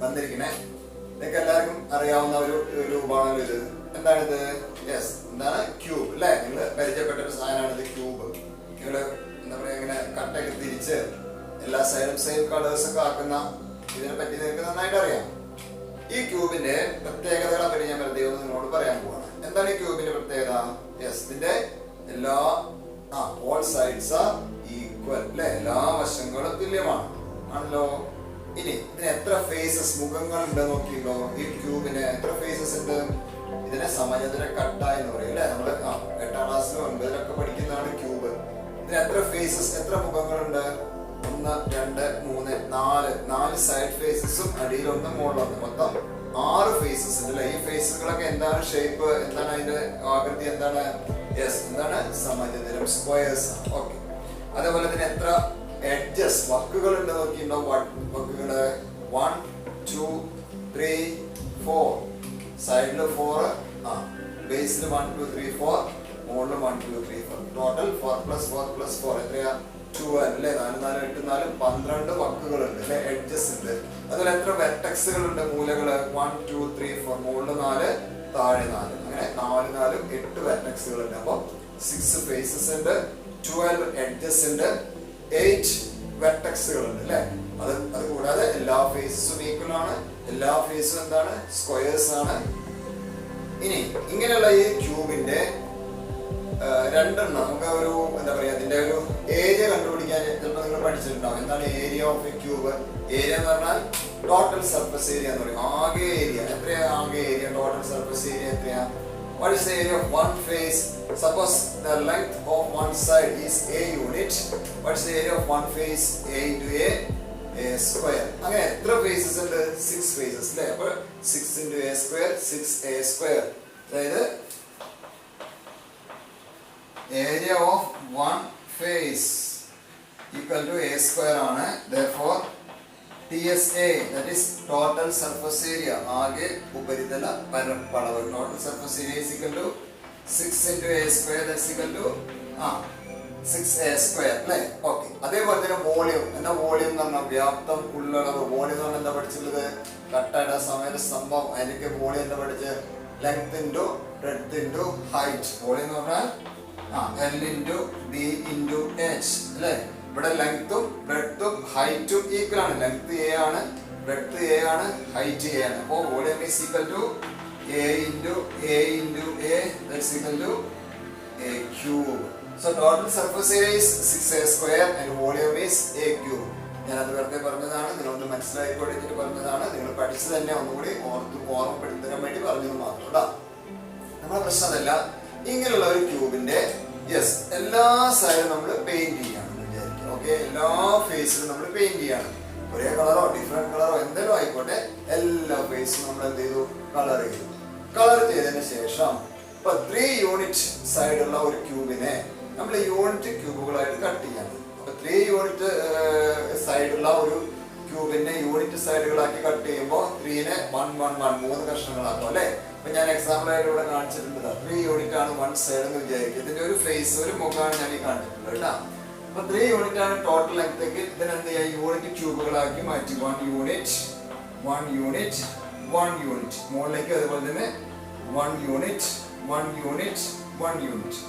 പ്രശ്നമായിട്ട് വന്ന് നിങ്ങൾക്ക് എല്ലാവർക്കും അറിയാവുന്ന ഒരു രൂപമാണല്ലോ ഇത്. എന്താണിത്? യെസ് എന്താണ്? ക്യൂബ് അല്ലേ? നിങ്ങൾ പരിചയപ്പെട്ട ഒരു സാധനമാണ് ഇത് ക്യൂബ് നിങ്ങൾ എന്താ പറയുക ഇങ്ങനെ കട്ടൊക്കെ തിരിച്ച് എല്ലാ സൈഡും സെയിം കളേഴ്സ് ഒക്കെ ആക്കുന്ന ഇതിനെ പറ്റി നിങ്ങൾക്ക് നന്നായിട്ട് അറിയാം. ഈ ക്യൂബിന്റെ പ്രത്യേകതകളെ പറ്റി ഞാൻ വെറുതെ നിങ്ങളോട് പറയാൻ പോവാണ്. എന്താണ് ഈ ക്യൂബിന്റെ പ്രത്യേകത? യെസ് ഇതിന്റെ എല്ലാ ആ ഓൾ സൈഡ്സ് ഈക്വൽ അല്ലെ? എല്ലാ വശങ്ങളും തുല്യമാണ്. ആണല്ലോ? ഇനി ഇതിന് എത്ര ഫേസസ് മുഖങ്ങൾ ഉണ്ട് നോക്കിയുണ്ടോ ഈ ക്യൂബിന് എത്ര ഫേസസ് ഉണ്ട്? ഇതിനെ സമചതുര കട്ട എന്ന് പറയും അല്ലെ? നമ്മൾ എട്ടാം ക്ലാസ്സിലും ഒൻപതിലൊക്കെ പഠിക്കുന്നതാണ് ക്യൂബ് ഇതിന് എത്ര ഫേസസ് എത്ര മുഖങ്ങളുണ്ട്? ഒന്ന് രണ്ട് മൂന്ന് നാല്. നാല് സൈഡ് ഫേസസും അടിയിലൊന്നും മുകളിലൊന്ന് മൊത്തം ആറ് ഫേസസ് ഉണ്ട് അല്ലെ? ഈ ഫേസുകളൊക്കെ എന്താണ് ഷേപ്പ് എന്താണ് അതിന്റെ ആകൃതി? എന്താണ്? യെസ് എന്താണ്? സമചതുരം സ്ക്വയേഴ്സ് ഓക്കെ അതേപോലെ തന്നെ എത്ര എഡ്ജസ് വക്കുകൾ ഉണ്ട് നോക്കിയിട്ടുണ്ടോ? വക്കുകൾ വൺ ടു ത്രീ ഫോർ സൈഡിൽ ഫോർ ആ. ബേസിൽ വൺ ടു ത്രീ ഫോർ മുകളിൽ one two three four total four plus four plus four എത്രയാ? ടു അല്ലേ? നാല് നാല് എട്ട് നാല് പന്ത്രണ്ട് വക്കുകളുണ്ട് അല്ലെ? എഡ്ജസ് ഉണ്ട്. അതുപോലെ എത്ര വെറ്റക്സുകൾ ഉണ്ട്? മൂലകൾ വൺ ടു ത്രീ ഫോർ മുകളിൽ നാല് താഴെ നാല്. അങ്ങനെ നാല് നാലും എട്ട് വെറ്റക്സുകൾ ഉണ്ട്. അപ്പൊ സിക്സ് ഫേസസ് ഉണ്ട്. ട്വൽവ് എഡ്ജസ് ഉണ്ട്. എയ്റ്റ് വെർട്ടക്സുകൾ ഉണ്ട് അല്ലെ? അത് അത് കൂടാതെ എല്ലാ ഫേസസും ഈക്വൽ ആണ്. എല്ലാ ഫേസും എന്താണ്? സ്ക്വയേഴ്സ് ആണ്. ഇനി ഇങ്ങനെയുള്ള ഈ ക്യൂബിന്റെ രണ്ടെണ്ണം നമുക്ക് ഒരു എന്താ പറയാ അതിന്റെ ഒരു ഏരിയ കണ്ടുപിടിക്കാൻ ചിലപ്പോൾ നിങ്ങൾ പഠിച്ചിട്ടുണ്ടാവും. എന്താണ് area of a cube area എന്ന് പറഞ്ഞാൽ ടോട്ടൽ സർഫസ് ഏരിയ എന്ന് പറയും. ആകെ ഏരിയ എത്രയാ? ആകെ ഏരിയ ടോട്ടൽ സർഫസ് ഏരിയ എത്രയാ? what is area of one face suppose the length of one side is a unit what is area of one face a into a square അങ്ങനെ എത്ര faces ഉണ്ട് six faces അല്ലേ അപ്പോൾ six into a square six a square അതായത് area of one face equal to a square ആണ് therefore T S A that is total surface area ആകെ ഉപരിതല പരപ്പളവ് total surface area is two six into a square that's two ah six a square അല്ലേ? Okay അതേപോലെ തന്നെ volume. എന്താ volume എന്ന് പറഞ്ഞാൽ വ്യാപ്തം ഉള്ളളവ് വോളിയം എന്ന് പറഞ്ഞാൽ എന്താ പഠിച്ചിട്ടുള്ളത്? കട്ടയുടെ സമയത്ത് സ്തംഭം. അതിലേക്ക് വോളിയം എന്താ പഠിച്ച് length into breadth into height volume എന്ന് പറഞ്ഞാൽ ആ L into B into H അല്ലേ? ഇവിടെ ലെങ്ത്തും ബ്രെഡ്ത്തും ഹൈറ്റും ഈക്വൽ ആണ്. ലെങ്ത് എ ആണ് ബ്രെഡ്ത്ത് എ ആണ് ഹൈറ്റ് എ ആണ്. അപ്പോൾ volume is equal to a into a into a that's equal to a cube so total surface area is six a square and volume is a cube വെറുതെ പറഞ്ഞതാണ് നിങ്ങളൊന്ന് മനസ്സിലാക്കിക്കൊണ്ടിട്ട് പറഞ്ഞതാണ്. നിങ്ങൾ പഠിച്ചു തന്നെ ഒന്നുകൂടി ഓർത്ത് ഓർമ്മപ്പെടുത്താൻ വേണ്ടി പറഞ്ഞത് മാത്രം കേട്ടോ നമ്മുടെ പ്രശ്നമല്ല ഇങ്ങനെയുള്ള ഒരു ക്യൂബിന്റെ യെസ് എല്ലാ സൈഡും നമ്മൾ പെയിന്റ് ഓക്കെ എല്ലാ ഫേസിലും നമ്മൾ പെയിന്റ് ചെയ്യണം. ഒരേ കളറോ ഡിഫറെന്റ് കളറോ എന്തെങ്കിലും ആയിക്കോട്ടെ എല്ലാ ഫേസും നമ്മൾ എന്ത് ചെയ്തു? കളർ ചെയ്തു. കളർ ചെയ്തതിന് ശേഷം ഇപ്പൊ ത്രീ യൂണിറ്റ് സൈഡുള്ള ഒരു ക്യൂബിനെ നമ്മൾ യൂണിറ്റ് ക്യൂബുകളായിട്ട് കട്ട് ചെയ്യണം അപ്പൊ ത്രീ യൂണിറ്റ് സൈഡുള്ള ഒരു ക്യൂബിനെ യൂണിറ്റ് സൈഡുകളാക്കി കട്ട് ചെയ്യുമ്പോൾ ത്രീനെ വൺ വൺ വൺ മൂന്ന് കഷ്ണങ്ങളാക്കും അല്ലെ? അപ്പൊ ഞാൻ എക്സാമ്പിൾ ആയിട്ട് ഇവിടെ കാണിച്ചിട്ടുണ്ട് ത്രീ യൂണിറ്റ് ആണ് വൺ സൈഡ് എന്ന് വിചാരിക്കും ഇതിന്റെ ഒരു ഫേസ് ഒരു മുഖമാണ് ഞാൻ ഈ കാണിച്ചിട്ടുള്ളത് കേട്ടോ അപ്പൊ ത്രീ യൂണിറ്റ് ആണ് ടോട്ടൽ ലെങ്ത് എങ്കിൽ ഇതിനെന്ത് ചെയ്യാം? യൂണിറ്റ് ക്യൂബുകളാക്കി മാറ്റി. One unit one unit one unit മുകളിലേക്ക് അതുപോലെ തന്നെ one unit one unit one unit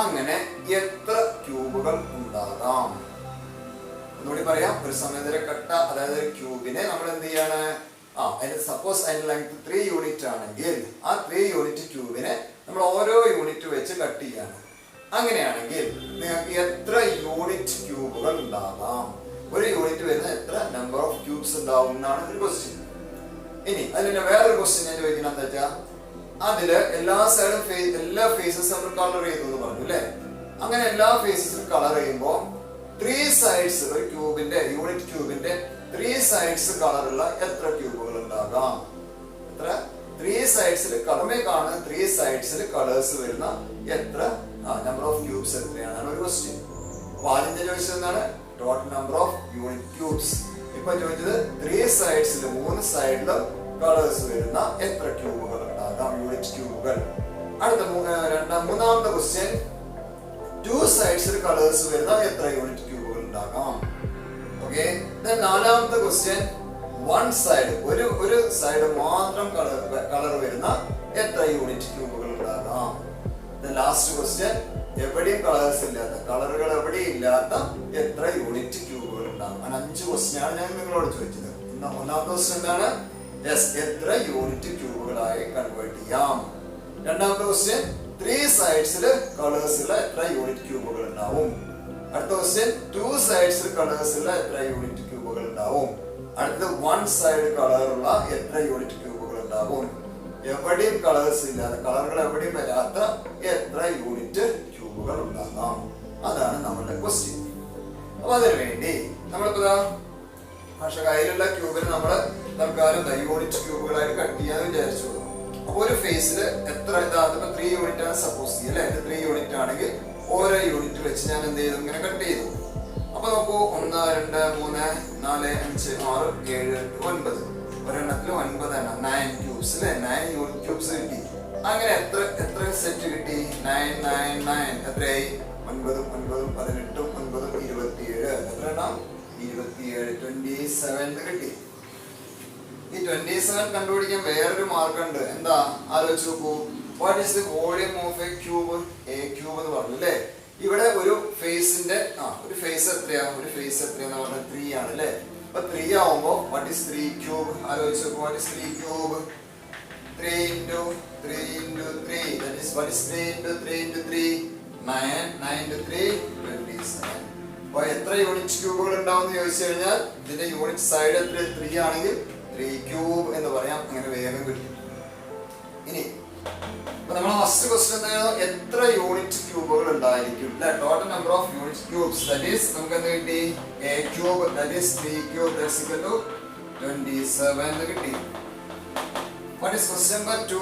അങ്ങനെ എത്ര ക്യൂബുകൾ ഉണ്ടാകാം? ഒന്നുകൂടി പറയാം. ഒരു സമയതര കട്ട അതായത് ഒരു ക്യൂബിനെ നമ്മൾ എന്ത് ചെയ്യാണ്? ആ അതിന് സപ്പോസ് അതിന്റെ ലെങ്ത് ത്രീ യൂണിറ്റ് ആണെങ്കിൽ ആ ത്രീ യൂണിറ്റ് ക്യൂബിനെ നമ്മൾ ഓരോ യൂണിറ്റ് വെച്ച് കട്ട് ചെയ്യാണ് അങ്ങനെയാണെങ്കിൽ നിങ്ങൾക്ക് എത്ര യൂണിറ്റ് ക്യൂബുകൾ ഉണ്ടാകാം ഒരു യൂണിറ്റ് വരുന്ന എത്ര നമ്പർ ഓഫ് ക്യൂബ്സ് ഉണ്ടാവും എന്നാണ് ഒരു ക്വസ്റ്റ്യൻ ഇനി അതിന്റെ വേറൊരു ക്വസ്റ്റ്യൻ ഞാൻ ചോദിക്കണം എന്താ വെച്ചാൽ അതിൽ എല്ലാ സൈഡും എല്ലാ ഫേസസ് നമ്മൾ കളർ ചെയ്തു എന്ന് പറഞ്ഞു അല്ലേ? അങ്ങനെ എല്ലാ ഫേസസും കളർ ചെയ്യുമ്പോൾ ത്രീ സൈഡ്സ് ഒരു ക്യൂബിന്റെ യൂണിറ്റ് ക്യൂബിന്റെ ത്രീ സൈഡ്സ് കളറുള്ള എത്ര ക്യൂബുകൾ ഉണ്ടാകാം? എത്ര? ത്രീ സൈഡ്സിൽ കളമേ കാണുന്ന ത്രീ സൈഡ്സിൽ കളേഴ്സ് വരുന്ന എത്ര നമ്പർ ഓഫ് ക്യൂബ്സ് എത്രയാണ് ഒരു ക്വസ്റ്റ്യൻ അപ്പൊ ആദ്യത്തെ ചോദിച്ചത് എന്താണ്? Total number of unit cubes ഇപ്പൊ ചോദിച്ചത് ത്രീ സൈഡ്സിൽ മൂന്ന് സൈഡിലും കളേഴ്സ് വരുന്ന എത്ര ക്യൂബുകൾ ഉണ്ടാകാം യൂണിറ്റ് ക്യൂബുകൾ അടുത്ത രണ്ടാം മൂന്നാമത്തെ ക്വസ്റ്റ്യൻ ടു സൈഡ്സിൽ കളേഴ്സ് വരുന്ന എത്ര യൂണിറ്റ് ക്യൂബുകൾ ഉണ്ടാകാം? ഓക്കെ നാലാമത്തെ ക്വസ്റ്റ്യൻ വൺ സൈഡ് ഒരു ഒരു സൈഡ് മാത്രം കളർ കളർ വരുന്ന എത്ര യൂണിറ്റ് ക്യൂബുകൾ ലാസ്റ്റ് ക്വസ്റ്റ്യൻ എവിടെയും കളേഴ്സ് ഇല്ലാത്ത കളറുകൾ എവിടെയും ഇല്ലാത്ത എത്ര യൂണിറ്റ് ക്യൂബുകൾ ഉണ്ടാകും അങ്ങനെ അഞ്ച് ക്വസ്റ്റ്യൻ ആണ് ഞാൻ നിങ്ങളോട് ചോദിച്ചത്. ഒന്നാമത്തെ ക്വസ്റ്റ്യൻ എന്താണ്? യെസ് എത്ര യൂണിറ്റ് ക്യൂബുകളായി കൺവേർട്ട് ചെയ്യാം? രണ്ടാമത്തെ ക്വസ്റ്റ്യൻ ത്രീ സൈഡ്സിൽ കളേഴ്സ് ഉള്ള എത്ര യൂണിറ്റ് ക്യൂബുകൾ ഉണ്ടാവും? അടുത്ത ക്വസ്റ്റ്യൻ ടു സൈഡ്സിൽ ഉള്ള എത്ര യൂണിറ്റ് ക്യൂബുകൾ ഉണ്ടാവും? അടുത്തത് വൺ സൈഡ് കളറുള്ള എത്ര യൂണിറ്റ് ക്യൂബുകൾ ഉണ്ടാവും? എവിടെയും കളേഴ്സ് ഇല്ലാതെ കളറുകൾ എവിടെയും വരാത്ത എത്ര യൂണിറ്റ് ക്യൂബുകൾ ഉണ്ടാകാം. അതാണ് നമ്മളുടെ ക്വസ്റ്റ്യൻ അപ്പൊ അതിനു വേണ്ടി നമ്മളിപ്പോ പക്ഷെ കയ്യിലുള്ള ക്യൂബിന് നമ്മൾ തൽക്കാലം യൂണിറ്റ് ക്യൂബുകളായിട്ട് കട്ട് ചെയ്യാന്ന് വിചാരിച്ചു. അപ്പൊ ഒരു ഫേസിൽ എത്ര ഇതാ അതിപ്പോ ത്രീ യൂണിറ്റ് ആണ് സപ്പോസ് ചെയ്യുക അല്ലെ? ത്രീ യൂണിറ്റ് ആണെങ്കിൽ ഓരോ യൂണിറ്റ് വെച്ച് ഞാൻ എന്ത് ചെയ്തു? ഇങ്ങനെ കട്ട് ചെയ്തു. അപ്പൊ നോക്കൂ ഒന്ന് രണ്ട് മൂന്ന് നാല് അഞ്ച് ആറ് ഏഴ് ഒൻപത്. ഒരെണ്ണത്തിൽ ഒൻപത് എണ്ണം. നയൻ ക്യൂബ്സ് അല്ലെ നയൻ യൂണിറ്റ് ക്യൂബ്സ് കിട്ടി. അങ്ങനെ എത്ര എത്ര സെറ്റ് കിട്ടി? നയൻ നയൻ നയൻ എത്രയായി? ഒൻപതും ഒൻപതും പതിനെട്ടും ഒൻപതും ഇരുപത്തിയേഴ്. എത്ര എണ്ണം? ഇരുപത്തിയേഴ്. ട്വന്റി സെവൻ കിട്ടി. ഈ ട്വന്റി സെവൻ കണ്ടുപിടിക്കാൻ വേറൊരു മാർഗം ഉണ്ട് എന്താ? ആലോചിച്ച് നോക്കൂ. What is the volume of a cube a cube എന്ന് പറഞ്ഞു അല്ലേ ഇവിടെ ഒരു ഫേസിന്റെ ആ ഒരു ഫേസ് എത്രയാ? ഒരു ഫേസ് എത്രയാന്ന് പറഞ്ഞാൽ ത്രീ ആണ് അല്ലേ അപ്പൊ ത്രീ ആവുമ്പോ വാട്ട് ഇസ് ത്രീ ക്യൂബ് ആലോചിച്ച് നോക്കൂ what is three cube three into three into three that is what is three into three into three nine nine into three twenty seven അപ്പൊ എത്ര യൂണിറ്റ് ക്യൂബുകൾ ഉണ്ടാവും എന്ന് ചോദിച്ചു കഴിഞ്ഞാൽ ഇതിന്റെ യൂണിറ്റ് സൈഡ് എത്ര ത്രീ ആണെങ്കിൽ ത്രീ ക്യൂബ് എന്ന് പറയാം. അങ്ങനെ വേഗം കിട്ടും. ഇനി അപ്പൊ നമ്മൾ ഫസ്റ്റ് ക്വസ്റ്റ്യൻ എത്ര യൂണിറ്റ് ക്യൂബുകൾ ഉണ്ടായിരിക്കും? അല്ലെ total number of unit cubes that is നമുക്ക് എന്ത് കിട്ടി? A cube that is three cube that's equal to twenty seven എന്ന് കിട്ടി. What is question number two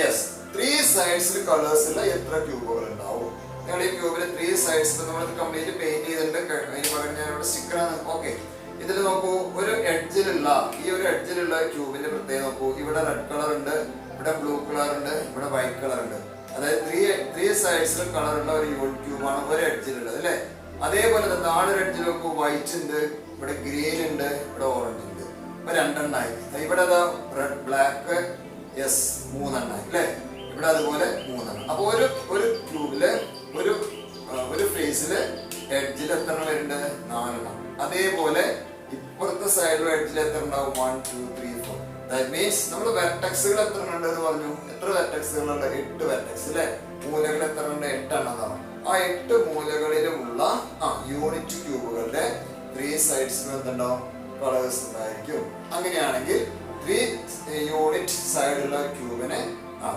yes three സൈഡ്സിൽ കളേഴ്സിൽ എത്ര ക്യൂബുകൾ ഉണ്ടാവും? നിങ്ങൾ ഈ ക്യൂബിലെ ത്രീ സൈഡ്സ് നമ്മൾ കംപ്ലീറ്റ് പെയിന്റ് ചെയ്തിട്ടുണ്ട്. അതിന് പകരം ഞാൻ ഇവിടെ സ്റ്റിക്കറാണ് ഓക്കെ ഇതിൽ നോക്കൂ ഒരു എഡ്ജിലുള്ള ഈ ഒരു എഡ്ജിലുള്ള ക്യൂബിന്റെ പ്രത്യേകത നോക്കൂ. ഇവിടെ റെഡ് കളർ ഉണ്ട്. ഇവിടെ ബ്ലൂ കളർ ഉണ്ട് ഇവിടെ വൈറ്റ് കളർ ഉണ്ട്. അതായത് ത്രീ ത്രീ സൈഡ്സിലും ഉള്ള ഒരു യൂണിറ്റ് ക്യൂബാണ് ഒരു എഡ്ജിലുള്ളത് അല്ലേ? അതേപോലെ തന്നെ താഴെ എഡ്ജിലൊക്കെ വൈറ്റ് ഉണ്ട് ഇവിടെ ഗ്രീൻ ഉണ്ട് ഇവിടെ ഓറഞ്ച് ഉണ്ട്. ഇപ്പൊ രണ്ടെണ്ണായി. ഇവിടെ റെഡ് ബ്ലാക്ക് യെസ് മൂന്നെണ്ണായി അല്ലേ? ഇവിടെ അതുപോലെ മൂന്നെണ്ണം. അപ്പൊ ഒരു ഒരു ക്യൂബിൽ ഒരു ഒരു ഫേസിൽ എഡ്ജിൽ എത്ര വരുന്നുണ്ട്? നാലെണ്ണം. അതേപോലെ ഇപ്പുറത്തെ സൈഡിലും എഡ്ജിൽ എത്ര ഉണ്ടാവും one two three that means നമ്മൾ വെർട്ടക്സുകൾ എത്ര ഉണ്ട് എന്ന് പറഞ്ഞു? എത്ര വെർട്ടക്സുകൾ ഉണ്ട്? എട്ട് വെർട്ടക്സ് അല്ലെ മൂലകൾ എത്ര ഉണ്ട് എട്ടെണ്ണം എന്നാണ്. ആ എട്ട് മൂലകളിലുമുള്ള ആ യൂണിറ്റ് ക്യൂബുകളുടെ ത്രീ സൈഡ്സ് എന്തുണ്ടാവും കളേഴ്സ് ഉണ്ടായിരിക്കും. അങ്ങനെയാണെങ്കിൽ ത്രീ യൂണിറ്റ് സൈഡുള്ള ക്യൂബിനെ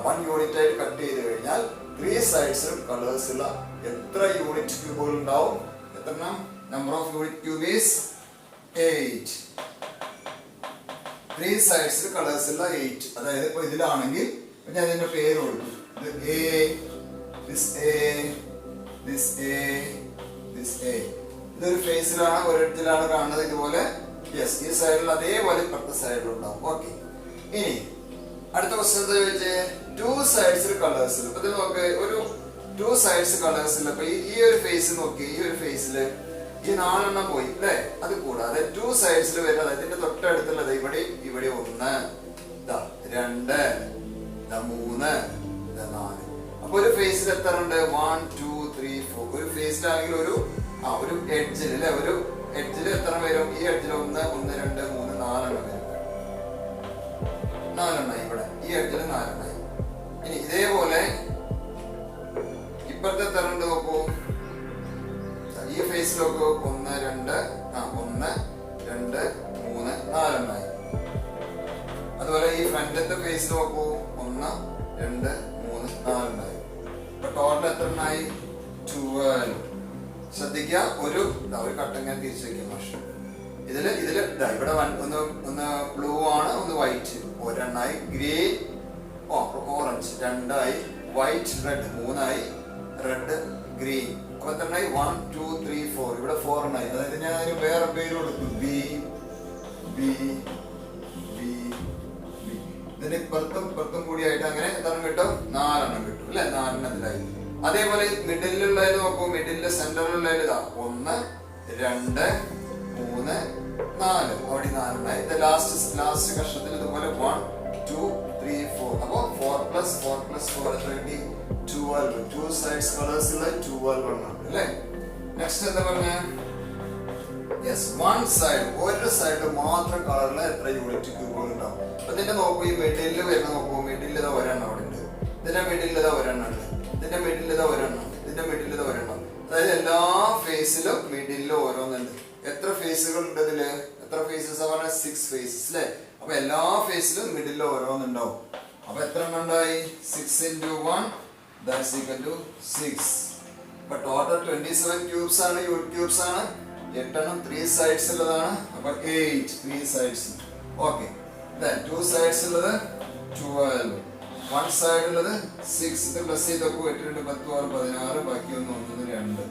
വൺ യൂണിറ്റ് ആയിട്ട് കട്ട് ചെയ്ത് കഴിഞ്ഞാൽ ത്രീ സൈഡ്സിലും കളേഴ്സ് ഉള്ള എത്ര യൂണിറ്റ് ക്യൂബുകൾ ഉണ്ടാവും? എത്ര number of unit cube is eight three സൈഡ്സിൽ colours ഉള്ള എയ്റ്റ് അതായത് ഇപ്പൊ ഇതിലാണെങ്കിൽ ഞാൻ ഇതിന്റെ പേര് കൊടുക്കും ഇതൊരു ഫേസിലാണ് ഒരിടത്തിലാണ് കാണുന്നത് ഇതുപോലെ. യെസ് ഈ സൈഡിൽ അതേപോലെ ഇപ്പുറത്തെ സൈഡിലുണ്ടാവും ഓക്കെ ഇനി അടുത്ത ക്വസ്റ്റ്യൻ എന്താ ചോദിച്ചേ? ടു സൈഡ്സിൽ കളേഴ്സ് അപ്പൊ ഇത് ഒരു ടു സൈഡ്സ് കളേഴ്സിൽ അപ്പൊ ഈ ഒരു ഫേസ് നോക്കി ഈ ഒരു ഫേസിൽ ഈ നാലെണ്ണം പോയി അല്ലേ? അത് കൂടാതെ ടു സൈഡ്സിൽ വരുന്നത് ഇതിന്റെ തൊട്ടടുത്തുള്ളത് ഇവിടെ ഇവിടെ ഒന്ന് രണ്ട് മൂന്ന് നാല്. അപ്പൊ ഒരു ഫേസിൽ എത്ര ഉണ്ട്? വൺ ടു ത്രീ ഫോർ ഒരു ഫേസിലാണെങ്കിൽ ഒരു ആ ഒരു എഡ്ജിൽ അല്ലെ? ഒരു എഡ്ജിൽ എത്ര വരും? ഈ എഡ്ജിൽ ഒന്ന് ഒന്ന് രണ്ട് മൂന്ന് നാലെണ്ണം വരും. നാലെണ്ണായി ഇവിടെ. ഈ എഡ്ജിൽ നാലെണ്ണായി ഇനി ഇതേപോലെ ഇപ്പുറത്തെ എത്ര ഉണ്ട് നോക്കൂ? ഈ ഫേസിലൊക്കെ ഒന്ന് രണ്ട് ആ ഒന്ന് രണ്ട് മൂന്ന് നാലെണ്ണായി. അതുപോലെ ഈ ഫ്രണ്ടത്തെ ഫേസ് നോക്കൂ. ഒന്ന് രണ്ട് മൂന്ന് നാലെണ്ണായി. അപ്പൊ ടോട്ടൽ എത്ര എണ്ണായി? ട്വൽവ് ശ്രദ്ധിക്കുക ഒരു ഒരു കട്ടങ്ങനെ തിരിച്ചു വെക്കാം പക്ഷെ. ഇതിൽ ഇതിൽ ഇവിടെ ഒന്ന് ഒന്ന് ബ്ലൂ ആണ് ഒന്ന് വൈറ്റ് ഒരെണ്ണായി. ഗ്രേ ഓറഞ്ച് രണ്ടായി. വൈറ്റ് റെഡ് മൂന്നായി. റെഡ് ഗ്രീൻ അപ്പൊ വൺ ടു ത്രീ ഫോർ ഇവിടെ ഫോർ എണ്ണായി അതായത് ഞാൻ അതിന് വേറെ പേര് കൊടുത്തു. ബി ബി ബി ബി ഇതിന്റെ പെർത്തും ഇപ്പുറത്തും കൂടിയായിട്ട് അങ്ങനെ എത്ര കിട്ടും? നാലെണ്ണം കിട്ടും. അല്ലെ? നാലെണ്ണത്തിലായി അതേപോലെ മിഡിലുള്ള നോക്കൂ. മിഡിലിന്റെ സെന്ററിലുള്ള ഇതാ. ഒന്ന് രണ്ട് മൂന്ന് നാല്. അവിടെ നാലെണ്ണായി. ലാസ്റ്റ് ലാസ്റ്റ് കഷ്ണത്തിൽ ഇതുപോലെ one two plus four plus four twenty twelve two sides colours ഉള്ള ട്വൽവ് എണ്ണം അല്ലേ നെക്സ്റ്റ് എന്താ പറഞ്ഞ? യെസ് വൺ സൈഡ് ഒരു സൈഡ് മാത്രം കളറിൽ എത്ര യൂണിറ്റ് ക്യൂബുകൾ ഉണ്ടാവും? അപ്പൊ ഇതിന്റെ നോക്കൂ ഈ മിഡിലിൽ വരുന്ന നോക്കൂ മിഡിലിൽ ഒരെണ്ണം അവിടെ ഉണ്ട്. ഇതിന്റെ മിഡിലിൽ ഒരെണ്ണം ഉണ്ട്. ഇതിന്റെ മിഡിലിൽ ഒരെണ്ണം ഇതിന്റെ മിഡിലിൽ ഒരെണ്ണം അതായത് എല്ലാ ഫേസിലും മിഡിലിൽ ഓരോന്നുണ്ട്. എത്ര ഫേസുകൾ ഉണ്ട് ഇതിൽ? എത്ര ഫേസസ് ആണ് സിക്സ് ഫേസസ് അല്ലെ അപ്പൊ എല്ലാ ഫേസിലും മിഡിലിൽ ഓരോന്നുണ്ടാവും. അപ്പൊ എത്ര എണ്ണം six into one that's equal to six അപ്പൊ ടോട്ടൽ ട്വന്റി സെവൻ ക്യൂബ്സ് ആണ് യൂട്ട് ക്യൂബ്സ് ആണ്. എട്ടെണ്ണം ത്രീ സൈഡ്സ് ഉള്ളതാണ്. അപ്പൊ eight three sides okay two sides ഉള്ളത് ട്വൽവ് വൺ സൈഡ് ഉള്ളത് സിക്സ് ഇത് പ്ലസ് ചെയ്തൊക്കെ എട്ട് രണ്ട് പത്ത് ആറ് പതിനാറ്. ബാക്കി ഒന്ന് ഒന്നത് രണ്ട്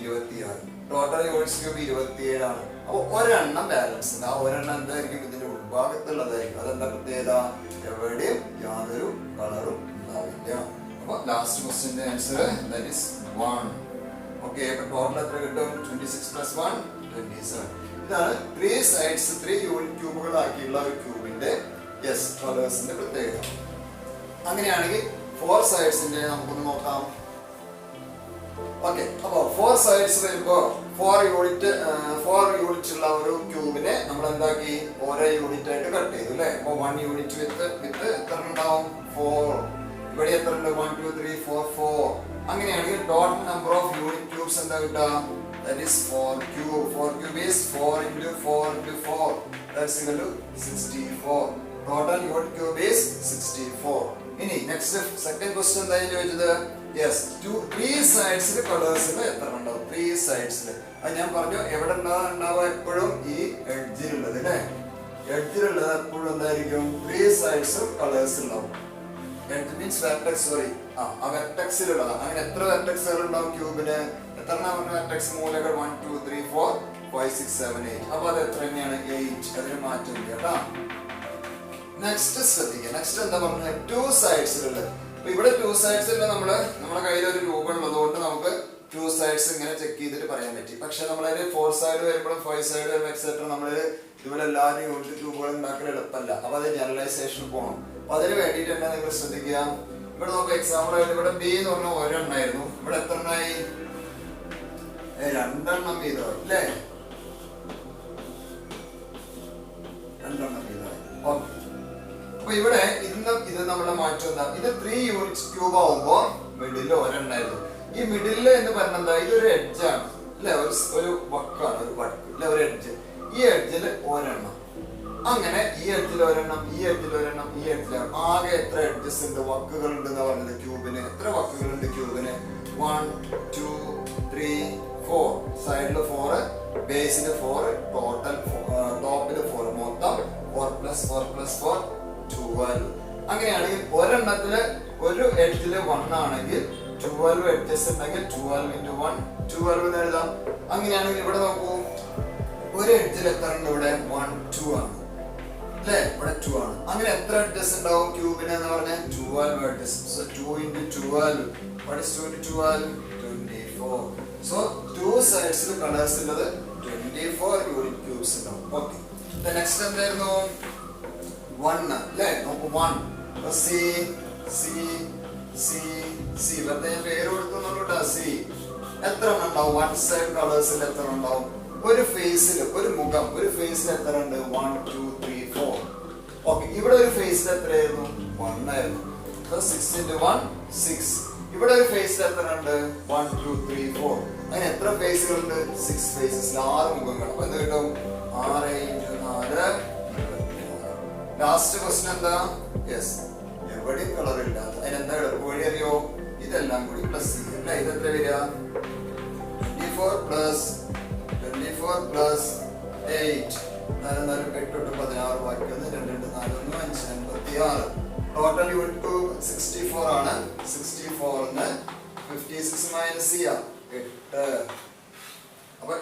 ഇരുപത്തിയാറ്. ടോട്ടൽ യൂണിറ്റ്സ് ക്യൂബ് ഇരുപത്തിയേഴാണ്. അപ്പൊ ഒരെണ്ണം ബാലൻസ് ഉണ്ട്. ആ ഒരെണ്ണം എന്തായിരിക്കും ഇതിന്റെ ഉൾഭാഗത്തുള്ളതായിരിക്കും അതെന്താ പ്രത്യേകത? എവിടെയും യാതൊരു കളറും ഉണ്ടാവില്ല. അപ്പൊ last ക്വസ്റ്റിന്റെ answer that is one okay total എത്ര കിട്ടും? Twenty six plus one twenty seven ഇതാണ് ത്രീ സൈഡ്സ് ത്രീ യൂണിറ്റ് ക്യൂബുകളാക്കിയുള്ള ഒരു ക്യൂബിന്റെ യെസ് കളേഴ്സിന്റെ പ്രത്യേകത. അങ്ങനെയാണെങ്കിൽ ഫോർ സൈഡ്സിന്റെ നമുക്കൊന്ന് നോക്കാം. ഓക്കെ അപ്പൊ ഫോർ സൈഡ്സ് വരുമ്പോ ഫോർ യൂണിറ്റ് ഫോർ യൂണിറ്റ് ഉള്ള ഒരു ക്യൂബിനെ നമ്മൾ എന്താക്കി ഓരോ യൂണിറ്റ് ആയിട്ട് കട്ട് ചെയ്തു അല്ലെ? അപ്പൊ വൺ യൂണിറ്റ് വിത്ത് വിത്ത് എത്ര ഉണ്ടാവും ഫോർ ഇവിടെ എത്ര ഉണ്ട് one two three four four അങ്ങനെയാണെങ്കിൽ total number of unit cubes എന്താ കിട്ടുക? That is four cube four cube is four into four into four that's equal unit cube is ഇനി next second question എന്തായാലും ചോദിച്ചത്? Yes to സൈഡ്സിൽ കളേഴ്സിൽ എത്ര three സൈഡ്സിൽ അത് ഞാൻ പറഞ്ഞു എവിടെ ഉണ്ടാവാൻ ഉണ്ടാവുക എപ്പോഴും ഈ എഡ്ജിലുള്ളത് അല്ലേ? എഡ്ജിലുള്ളത് എപ്പോഴും എന്തായിരിക്കും? ത്രീ സൈഡ്സും കളേഴ്സ് ഉണ്ടാവും. എഡ്ജ് മീൻസ് വെർട്ടെക്സ് സോറി ആ ആ അങ്ങനെ എത്ര വെർട്ടെക്സുകൾ ഉണ്ടാവും ക്യൂബിന് എത്ര vertex മൂലകൾ? One two three four five six seven eight അപ്പൊ അത് എത്ര തന്നെയാണ് എയ്റ്റ് അതിന് മാറ്റമില്ല കേട്ടോ. നെക്സ്റ്റ് ശ്രദ്ധിക്കുക. നെക്സ്റ്റ് എന്താ പറഞ്ഞത്? ടു സൈഡ്സിലുള്ളത് അപ്പൊ ഇവിടെ ടു സൈഡ്സിൽ നമ്മൾ നമ്മുടെ കയ്യിൽ ഒരു രൂപ ഉള്ളതുകൊണ്ട് നമുക്ക് ടു സൈഡ്സ് ഇങ്ങനെ ചെക്ക് ചെയ്തിട്ട് പറയാൻ പറ്റി. പക്ഷെ നമ്മളതിൽ ഫോർ സൈഡ് വരുമ്പോഴും ഫൈവ് സൈഡ് വരുമ്പോൾ എക്സെട്ര നമ്മൾ ഇതുപോലെ എല്ലാവരും യൂണിറ്റ് ട്യൂബുകൾ ഉണ്ടാക്കൽ എളുപ്പമല്ല അപ്പൊ അത് ജനറലൈസേഷൻ പോകണം അപ്പൊ അതിന് വേണ്ടിയിട്ട് തന്നെ നിങ്ങൾ ശ്രദ്ധിക്കുക? ഇവിടെ നോക്കാം എക്സാമ്പിൾ ആയിട്ട് ഇവിടെ ബി എന്ന് പറഞ്ഞ ഒരെണ്ണമായിരുന്നു ഇവിടെ എത്ര എണ്ണമായി രണ്ടെണ്ണം വീതം അല്ലേ? രണ്ടെണ്ണം വീതം അപ്പൊ ഇവിടെ ഇന്ന് ഇത് നമ്മുടെ മാറ്റം എന്താ? ഇത് ത്രീ യൂണിറ്റ്സ് ക്യൂബ് ആവുമ്പോ മിഡിൽ ഒരെണ്ണായിരുന്നു. ഈ മിഡിൽ എന്ന് പറഞ്ഞ ഇതൊരു എഡ്ജ് ആണ്. അല്ലെ? ഒരു ഒരു വക്കാണ് ഒരു വടക്ക്. അല്ലെ? ഒരു എഡ്ജ് ഈ എഡ്ജിൽ ഒരെണ്ണം. അങ്ങനെ ഈ എഡ്ജിൽ ഒരെണ്ണം ഈ എഡ്ജിൽ ഒരെണ്ണം ഈ എഡ്ജിൽ ആകെ എത്ര എഡ്ജസ് ഉണ്ട്? വക്കുകൾ ഉണ്ട് എന്ന് പറഞ്ഞത് ക്യൂബിന്? എത്ര വക്കുകൾ ഉണ്ട് ക്യൂബിന് വൺ ടു ത്രീ ഫോർ സൈഡിൽ ഫോർ ബേസിൽ ഫോർ ടോട്ടൽ ടോപ്പിൽ ഫോർ മൊത്തം four plus four plus four twelve അങ്ങനെയാണെങ്കിൽ ഒരെണ്ണത്തിൽ ഒരു എഡ്ജിൽ വൺ ആണെങ്കിൽ ട്വൽവ് എഡ്ജസ് ഉണ്ടെങ്കിൽ ട്വൽവ് ഇന്റു വൺ ട്വൽവ് എന്ന് എഴുതാം. അങ്ങനെയാണെങ്കിൽ ഇവിടെ നോക്കൂ. ഒരു എഡ്ജിൽ എത്ര ഉണ്ട് ഇവിടെ? വൺ ടു ആണ്. അല്ലേ? ഇവിടെ ടു ആണ്. അങ്ങനെ എത്ര എഡ്ജസ് ഉണ്ടാവും? ക്യൂബിന് എന്ന് പറഞ്ഞാൽ twelve edges so two into twelve what is two 2 twelve 12 24 so two സൈഡ്സിൽ colours ഉള്ളത് 24 യൂണിറ്റ് ക്യൂബ്സ് ഉണ്ടാവും. ഓക്കെ നെക്സ്റ്റ് എന്തായിരുന്നു? വൺ അല്ലേ? നോക്കൂ one C C C C വെറുതെ പേര് കൊടുക്കുന്നുണ്ട് സി എത്ര ഉണ്ടാവും വൺ സൈഡ് കളേഴ്സിൽ എത്ര ഉണ്ടാവും ഒരു ഫേസിൽ ഒരു മുഖം ഒരു ഫേസിൽ എത്ര ഉണ്ട് one two three four okay ഇവിടെ ഒരു ഫേസിൽ എത്രയായിരുന്നു? വൺ ആയിരുന്നു. സിക്സ് ഇന്റു വൺ സിക്സ് ഇവിടെ ഒരു ഫേസിൽ എത്ര ഉണ്ട് വൺ ടു ത്രീ ഫോർ അങ്ങനെ എത്ര ഫേസുകളുണ്ട് സിക്സ് ഫേസസിൽ ആറ് മുഖങ്ങൾ. അപ്പൊ എന്ത് കിട്ടും? ആറ് ഇന്റു നാല് ലാസ്റ്റ് ക്വസ്റ്റൻ എന്താ? യെസ് എവിടെയും കളറില്ലാത്ത അതിനെന്താ കളർ അറിയോ ഇതെല്ലാം കൂടി പ്ലസ് അല്ല? ഇതെത്ര വരിക? Twenty four plus twenty four plus eight നാല് നാല് പതിനാറ് ബാക്കി ഒന്ന് രണ്ട് രണ്ട് നാല് അഞ്ച് ആറ് ടോട്ടൽ യൂണിറ്റ് സിക്സ്റ്റി ഫോർ ആണ്. സിക്സ്റ്റി ഫോറിന് ഫിഫ്റ്റി സിക്സ് മൈനസ് ചെയ്യാം. എട്ട്. അപ്പൊ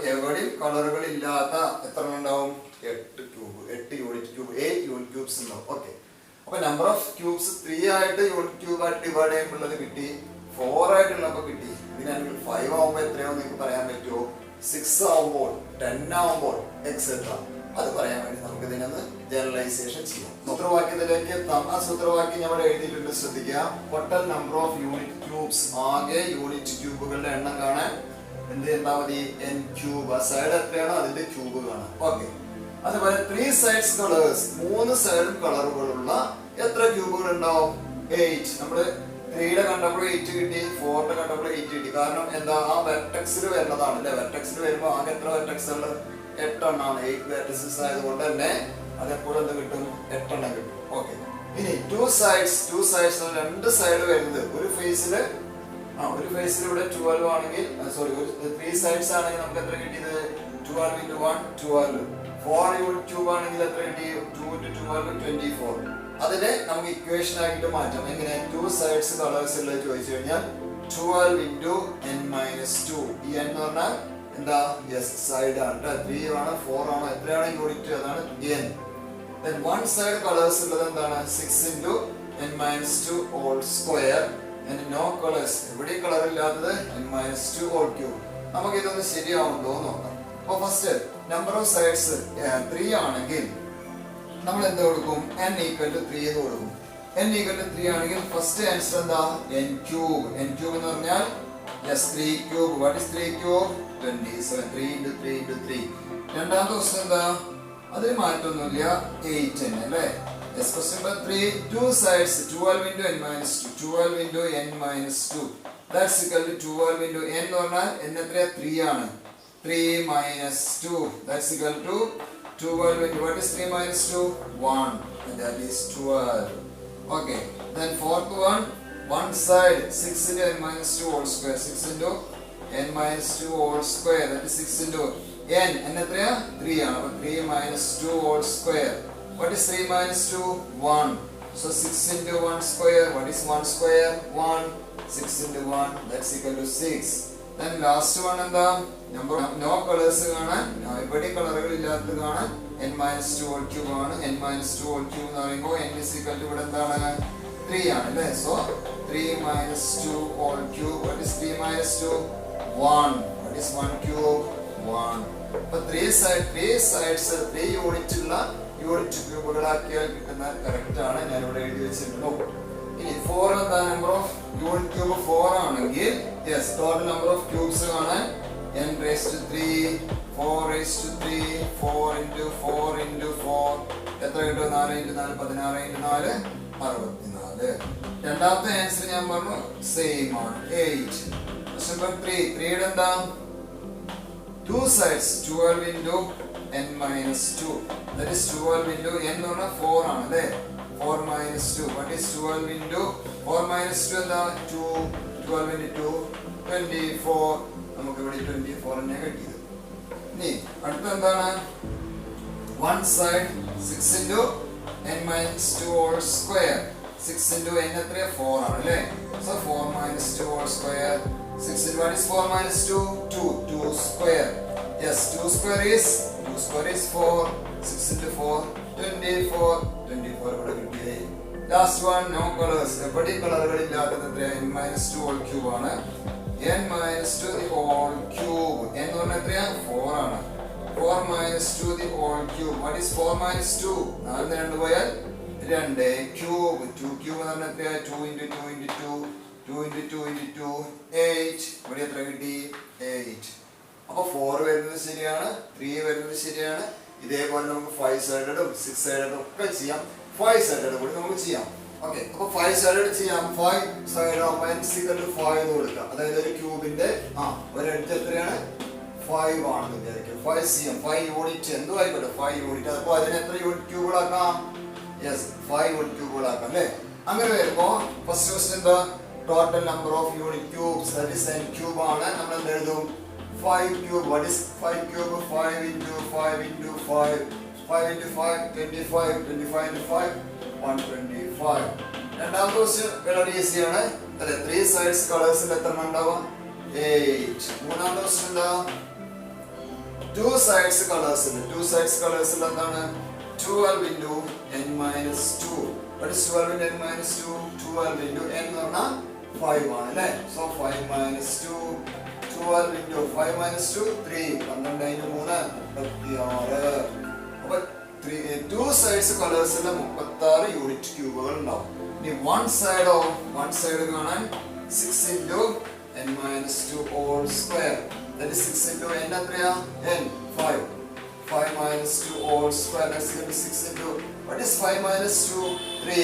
കളറുകൾ ഇല്ലാത്ത എത്ര ഉണ്ടാവും? എട്ട് ക്യൂബ് എട്ട് unit cube eight unit cubes ഉണ്ടാവും. ഓക്കെ അപ്പൊ നമ്പർ ഓഫ് ക്യൂബ്സ് ത്രീ ആയിട്ട് യൂണിറ്റ് ക്യൂബ് ആയിട്ട് ഡിവൈഡ് ചെയ്യുമ്പോഴത് കിട്ടി. ഫോർ ആയിട്ടുള്ളപ്പോ കിട്ടി. ഇതിനാണെങ്കിൽ ഫൈവ് ആവുമ്പോ എത്രയാവും നിങ്ങൾക്ക് പറയാൻ പറ്റുമോ? സിക്സ് ആവുമ്പോൾ ടെൻ ആവുമ്പോൾ എക്സെട്ര അത് പറയാൻ വേണ്ടി നമുക്ക് ഇതിനൊന്ന് ജനറലൈസേഷൻ ചെയ്യാം. സൂത്രവാക്യത്തിലേക്ക് ആ സൂത്രവാക്യം ഞാൻ ഇവിടെ എഴുതിയിട്ടുണ്ട്. ശ്രദ്ധിക്കുക. Total number of unit cubes ആകെ യൂണിറ്റ് ക്യൂബുകളുടെ എണ്ണം കാണാൻ എന്ത് ചെയ്താൽ മതി? എൻ ക്യൂബ് ആ സൈഡ് എത്രയാണോ അതിന്റെ ക്യൂബ് കാണാം. ഓക്കെ അതുപോലെ ത്രീ സൈഡ്സ് കളേഴ്സ് മൂന്ന് സൈഡും കളറുകളുള്ള എത്ര ക്യൂബുകൾ ഉണ്ടാവും? എയ്റ്റ് നമ്മൾ ത്രീയുടെ കണ്ടപ്പോൾ എയ്റ്റ് കിട്ടി ഫോറിന്റെ കണ്ടപ്പോൾ എയ്റ്റ് കിട്ടി. കാരണം എന്താ? ആ വെർട്ടക്സിൽ വരുന്നതാണ് അല്ലെ? വെർട്ടക്സിൽ വരുമ്പോൾ ആകെ എത്ര വെർട്ടക്സ് ഉള്ളത് എട്ടെണ്ണാണ്. എയ്റ്റ് വെർട്ടക്സസ് ആയതുകൊണ്ട് തന്നെ അതെപ്പോഴും എന്ത് കിട്ടും? എട്ടെണ്ണം കിട്ടും. ഓക്കെ ഇനി ടു സൈഡ്സ് ടു സൈഡ്സ് രണ്ട് സൈഡ് വരുന്നത്. ഒരു ഫേസിൽ ആ ഒരു ഫേസിൽ ഇവിടെ ട്വൽവ് ആണെങ്കിൽ സോറി ഒരു ത്രീ സൈഡ്സ് ആണെങ്കിൽ നമുക്ക് എത്ര കിട്ടിയത്? Twelve into one twelve four unit tube ആണെങ്കിൽ എത്ര കിട്ടി? Two into twelve twenty four അതിനെ നമുക്ക് ഇക്വേഷൻ ആയിട്ട് മാറ്റാം. എങ്ങനെ? ടു സൈഡ്സ് കളേഴ്സ് ഉള്ളത് ചോദിച്ചു കഴിഞ്ഞാൽ twelve into N minus two ഈ എൻ എന്ന് പറഞ്ഞാൽ എന്താ? യെസ് സൈഡ് ആണ് ത്രീ ആണ് ഫോർ ആണ് എത്രയാണ് യൂണിറ്റ് അതാണ് എൻ വൺ സൈഡ് colors ഉള്ളത് എന്താണ്? Six into N minus two whole square no colours എവിടെ കളർ ഇല്ലാത്തത് N minus two whole cube നമുക്ക് ഇതൊന്ന് ശരിയാവുന്നുണ്ടോ നോക്കാം. അപ്പൊ first number of sides three ആണെങ്കിൽ നമ്മൾ എന്ത് കൊടുക്കും? എൻ ഈക്വൽ ടു ത്രീ എന്ന് കൊടുക്കും. എൻ ഈക്വൽ ടു ത്രീ ആണെങ്കിൽ ഫസ്റ്റ് ആൻസർ എന്താ? എൻ ക്യൂബ് എൻ ക്യൂബ് എന്ന് പറഞ്ഞാൽ yes three cube what is three cube twenty seven three into three into three രണ്ടാമത്തെ ക്വസ്റ്റൻ എന്താ? അതിൽ മാറ്റൊന്നുമില്ല. എയ്റ്റ് തന്നെ അല്ലേ? യെസ് എന്ന് പറഞ്ഞാൽ എത്രയാ? ത്രീ ആണ്. Three minus two that's equal to 12 into what is 3 minus 2? 1. And that is 12. Okay. Then fourth one, one side 6 into n minus 2 whole square. 6 into n minus 2 whole square. That is 6 into n. n എത്രയാ 3 ആണ്. അപ്പോൾ 3 minus 2 whole square. What is 3 minus 2? 1. So 6 into 1 square. What is 1 square? 1. 6 into 1. That's equal to 6. Last one എന്താ? Number no colours കാണാൻ എവിടെ കളറുകൾ ഇല്ലാത്തത് കാണാൻ N minus two whole cube ആണ്. N minus two whole cube എന്ന് പറയുമ്പോൾ N is equal to ഇവിടെ എന്താണ്? ത്രീ ആണ് അല്ലേ? So three minus two whole cube what is three minus two one what is one cube one അപ്പൊ three side three sides three unit ഉള്ള unit ക്യൂബുകളാക്കിയാൽ കിട്ടുന്ന കറക്റ്റ് ആണ്. ഞാൻ ഇവിടെ എഴുതി വെച്ചിട്ടുണ്ട് ഇനി ഫോർ എന്താ number of unit cube four ആണെങ്കിൽ yes total number of cubes കാണാൻ N raise to three four raise to three four into four into four എത്ര കിട്ടും? നാല് ഇന്റു നാല് പതിനാറ് ഇന്റു നാല് അറുപത്തിനാല്. രണ്ടാമത്തെ ആൻസർ ഞാൻ പറഞ്ഞു സെയിം ആണ്. എയ്റ്റ് നമ്പർ ത്രീ ത്രീയുടെ എന്താ? Two sides twelve into N minus two that is twelve into N എന്ന് പറഞ്ഞാൽ ഫോർ ആണ് അല്ലേ? 4 minus 2 what is 12 into 4 minus 2 എന്താ 2 12 into 2 24 നമുക്ക് ഇവിടെ 24 തന്നെ കിട്ടിയത് ഇനി അടുത്ത എന്താണ് one side 6 into n minus 2 whole square 6 into n എത്രയാ 4 ആണ് അല്ലേ so 4 minus 2 whole square 6 into what is 4 minus 2 2 2 square yes 2 square is 2 square is 4 6 into 4 24 24 ഇവിടെ കിട്ടിയേ. ലാസ്റ്റ് വൺ നോ കളേഴ്സ് എവിടെ കളറുകൾ ഇല്ലാത്തത് എത്രയാ? N minus 2 whole cube ആണ്. N minus 2 the whole cube. N എന്ന് പറഞ്ഞാൽ എത്രയാ? 4 ആണ്. 4 minus 2 the whole cube. What is 4 minus 2? നാലിന് രണ്ട് പോയാൽ രണ്ട് ക്യൂബ് ടു ക്യൂബ് എന്ന് കിട്ടി? അപ്പോൾ ശരിയാണ്. ത്രീ വരുന്നത് ശരിയാണ്. ഇതേപോലെ നമുക്ക് ഫൈവ് സൈഡഡും സിക്സ് സൈഡഡും ഒക്കെ ചെയ്യാം. ഫൈവ് സൈഡഡ് കൂടി നമുക്ക് ചെയ്യാം. ഓക്കെ അപ്പൊ ഫൈവ് സൈഡഡ് ചെയ്യാം. ഫൈവ് സൈഡ് ഓഫ് സിക്കൽ ഫൈവ് എന്ന് കൊടുക്കുക. അതായത് ഒരു ക്യൂബിന്റെ ആ ഒരു എഡ്ജ് എത്രയാണ്? ഫൈവ് ആണെന്ന് വിചാരിക്കും five C M five unit എന്തോ ആയിക്കോട്ടെ. ഫൈവ് യൂണിറ്റ് അപ്പോൾ അതിന് എത്ര യൂണിറ്റ് ക്യൂബുകളാക്കാം യെസ് ഫൈവ് യൂണിറ്റ് ക്യൂബുകളാക്കാം അല്ലേ? അങ്ങനെ വരുമ്പോ ഫസ്റ്റ് ക്വസ്റ്റ് എന്താ? Total number of unit cubes that is cube ആണ്. നമ്മൾ എന്ത് എഴുതും five cube what is five cube five into five into five five into five twenty five twenty five into five one twenty five രണ്ടാമത്തെ question വളരെ ഈസിയാണ് അല്ലെ? Three sides കളേഴ്സിൽ എത്ര ഉണ്ടാവാം. എയ്റ്റ് മൂന്നാമത്തെ ക്വസ്റ്റ്യൻ എന്താ? ടു സൈഡ്സ് കളേഴ്സ് ഉണ്ട് ടു sides കളേഴ്സിൽ എന്താണ്? Twelve into N minus two what is twelve into N minus two twelve into N എന്ന് പറഞ്ഞാൽ ഫൈവ് ആണ് അല്ലേ? So five minus two twelve into five minus two three പന്ത്രണ്ട് അതിന് മൂന്ന് മുപ്പത്തി ആറ് അപ്പൊ ത്രീ ടു സൈഡ്സ് കളേഴ്സിന്റെ മുപ്പത്തി ആറ് യൂണിറ്റ് ക്യൂബുകൾ ഉണ്ടാവും ഇനി വൺ സൈഡോ വൺ സൈഡ് കാണാൻ six into N minus two whole square that is six into N എത്രയാ N five five minus two whole square six into what is five minus two three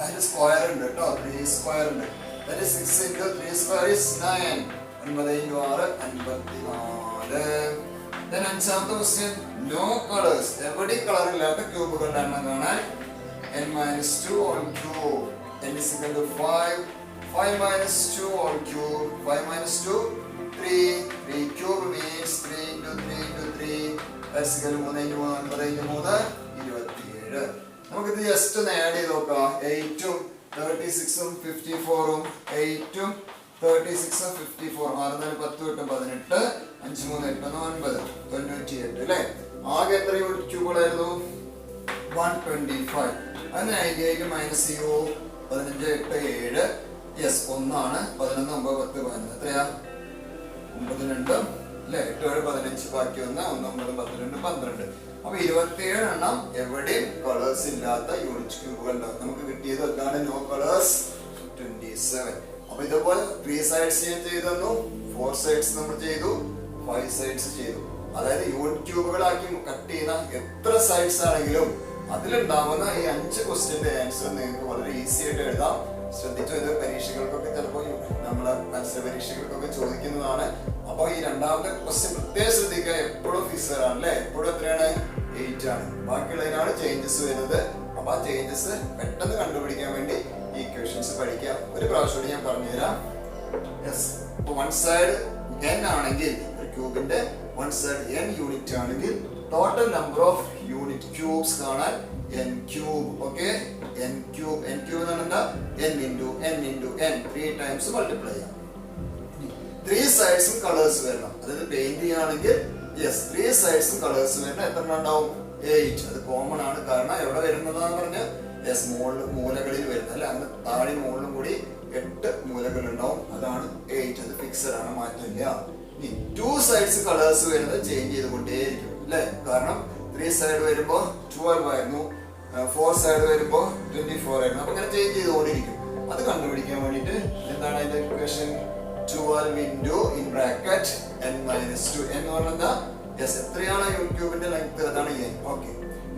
അതിന് square ഉണ്ട് കേട്ടോ. Three square ഉണ്ട്. That is six into three square is nine ഒൻപത് into ആറ് അൻപത്തി നാല് Then അഞ്ചാമത്തെ ക്വസ്റ്റ്യൻ നോ കളേഴ്സ് എവിടെ കളർ ഇല്ലാത്ത ക്യൂബുകളുടെ എണ്ണം കാണാൻ? N minus 2 on Q N is equal to 5 5 minus 2 all cube. 5 minus 2 3 3 cube means 3 into 3 into 3 that's equal മൂന്ന് 3 into 3 9 into 3 27 നമുക്കിത് ജസ്റ്റ് ഒന്ന് ആഡ് ചെയ്ത് നോക്കാം. എയ്റ്റും തേർട്ടി സിക്സും ഫിഫ്റ്റി ഫോറും എയ്റ്റും തേർട്ടി സിക്സ് ഫിഫ്റ്റി ഫോർ ആറ് നാല് പത്ത് എട്ട് പതിനെട്ട് അഞ്ച് മൂന്ന് എട്ട് ഒൻപത് തൊണ്ണൂറ്റി എട്ട് അല്ലേ? ആകെ എത്ര യൂണിറ്റ് ക്യൂബുകളായിരുന്നു വൺ ട്വന്റി ഫൈവ് അതിന് അതിന്റെ മൈനസ് ചെയ്യൂ പതിനഞ്ച് എട്ട് ഏഴ് യെസ് ഒന്നാണ് പതിനൊന്ന് ഒമ്പത് പത്ത് പതിനൊന്ന്. എത്രയാ? ഒമ്പത് രണ്ട് അല്ലെ? എട്ട് ഏഴ് പതിനഞ്ച് ബാക്കി ഒന്ന് ഒന്ന് ഒമ്പത് പത്ത് രണ്ട് പന്ത്രണ്ട്. അപ്പൊ ഇരുപത്തിയേഴ് എണ്ണം എവിടെയും കളേഴ്സ് ഇല്ലാത്ത യൂണിറ്റ് ക്യൂബുകൾ നമുക്ക് കിട്ടിയത് എന്താണ്? നോ കളേഴ്സ് ട്വന്റി സെവൻ അപ്പൊ ഇതുപോലെ ത്രീ സൈഡ്സ് ഞാൻ ചെയ്തു തന്നു? ഫോർ സൈഡ്സ് നമ്മൾ ചെയ്തു? ഫൈവ് സൈഡ്സ് ചെയ്തു. അതായത് യൂണിറ്റ് ക്യൂബുകളാക്കി കട്ട് ചെയ്യുന്ന എത്ര സൈഡ്സ് ആണെങ്കിലും അതിലുണ്ടാവുന്ന ഈ അഞ്ച് ക്വസ്റ്റ്യന്റെ ആൻസർ നിങ്ങൾക്ക് വളരെ ഈസി ആയിട്ട് എഴുതാം. ശ്രദ്ധിച്ചു ഇത് പരീക്ഷകൾക്കൊക്കെ ചിലപ്പോൾ നമ്മളെ മത്സര പരീക്ഷകൾക്കൊക്കെ ചോദിക്കുന്നതാണ്. അപ്പോൾ ഈ രണ്ടാമത്തെ ക്വസ്റ്റ്യൻ പ്രത്യേകം ശ്രദ്ധിക്കുക. എപ്പോഴും ഫിക്സഡ് ആണ് അല്ലേ? എപ്പോഴും എത്രയാണ്? എയ്റ്റ് ആണ്. ബാക്കിയുള്ളതിനാണ് ചേഞ്ചസ് വരുന്നത്. അപ്പൊ ആ ചേഞ്ചസ് പെട്ടെന്ന് കണ്ടുപിടിക്കാൻ വേണ്ടി ഈ പഠിക്കാം. ഒരു പ്രാവശ്യം കൂടി ഞാൻ പറഞ്ഞുതരാം. യെസ് വൺ സൈഡ് എൻ ആണെങ്കിൽ ഒരു ക്യൂബിന്റെ വൺ സൈഡ് എൻ യൂണിറ്റ് ആണെങ്കിൽ total number of unit cubes കാണാൻ N cube okay N cube N cube എന്ന് പറഞ്ഞാൽ N into N into N three times multiply ചെയ്യാം. ത്രീ സൈഡ്സും കളേഴ്സ് വരണം. അതായത് പെയിന്റ് ചെയ്യുകയാണെങ്കിൽ യെസ് ത്രീ സൈഡ്സും കളേഴ്സ് വരണം. എത്ര ഉണ്ടാവും? എയ്റ്റ് അത് കോമൺ ആണ്. കാരണം എവിടെ വരുന്നതാന്ന് പറഞ്ഞാൽ യെസ് മുകളിൽ മൂലകളിൽ വരുന്നത് അല്ല അങ്ങനെ താഴെ മുകളിലും കൂടി എട്ട് മൂലകൾ ഉണ്ടാവും. അതാണ് എയ്റ്റ് അത് ഫിക്സഡ് ആണ് മാറ്റമില്ല. ഇനി ടു സൈഡ്സ് കളേഴ്സ് വരുന്നത് ചേഞ്ച് ചെയ്തുകൊണ്ടേയിരിക്കും അല്ലേ? കാരണം ത്രീ സൈഡ് വരുമ്പോൾ ട്വൽവ് ആയിരുന്നു ഫോർ സൈഡ് വരുമ്പോൾ ട്വന്റി ഫോർ ആയിരുന്നു. അപ്പൊ അങ്ങനെ ചേഞ്ച് ചെയ്തുകൊണ്ടിരിക്കും. അത് കണ്ടുപിടിക്കാൻ വേണ്ടിയിട്ട് എന്താണ് അതിന്റെ equation 12 into in bracket n minus 2 n എന്ന് പറഞ്ഞാൽ യെസ് എത്രയാണ് യൂട്യൂബിന്റെ ലെങ്ത് അതാണ് ഓക്കെ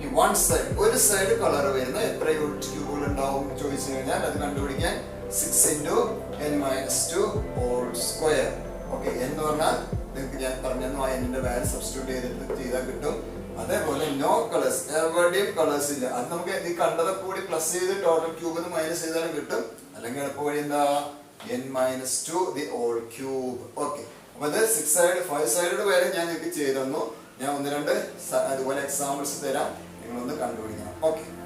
ഇനി വൺ സൈഡ് ഒരു സൈഡ് കളർ വരുന്ന എത്ര യൂണിറ്റ് ക്യൂബുകൾ ഉണ്ടാവും എന്ന് ചോദിച്ചു കഴിഞ്ഞാൽ അത് കണ്ടുപിടിക്കാൻ six into N minus two whole square okay എന്ന് പറഞ്ഞാൽ നിങ്ങൾക്ക് ഞാൻ പറഞ്ഞു ആ എന്നിന്റെ വാല്യൂ സബ്സ്റ്റിറ്റ്യൂട്ട് ചെയ്തിട്ട് ചെയ്താൽ കിട്ടും. അതേപോലെ നോ കളേഴ്സ് എവിടെയും കളേഴ്സ് ഇല്ല. അത് നമുക്ക് ഈ കണ്ടതൊക്കെ കൂടി പ്ലസ് ചെയ്ത് ടോട്ടൽ ക്യൂബിൽ മൈനസ് ചെയ്താലും കിട്ടും. അല്ലെങ്കിൽ എളുപ്പ വഴി എന്താ? N minus two the whole cube okay അപ്പൊ ഇത് സിക്സ് സൈഡ് ഫൈവ് സൈഡ് വരെ ഞാൻ നിങ്ങൾക്ക് ചെയ്തു തന്നു ഞാൻ ഒന്ന് രണ്ട് അതുപോലെ എക്സാമ്പിൾസ് തരാം. നിങ്ങളൊന്ന് കണ്ടുപിടിക്കണം. ഓക്കെ.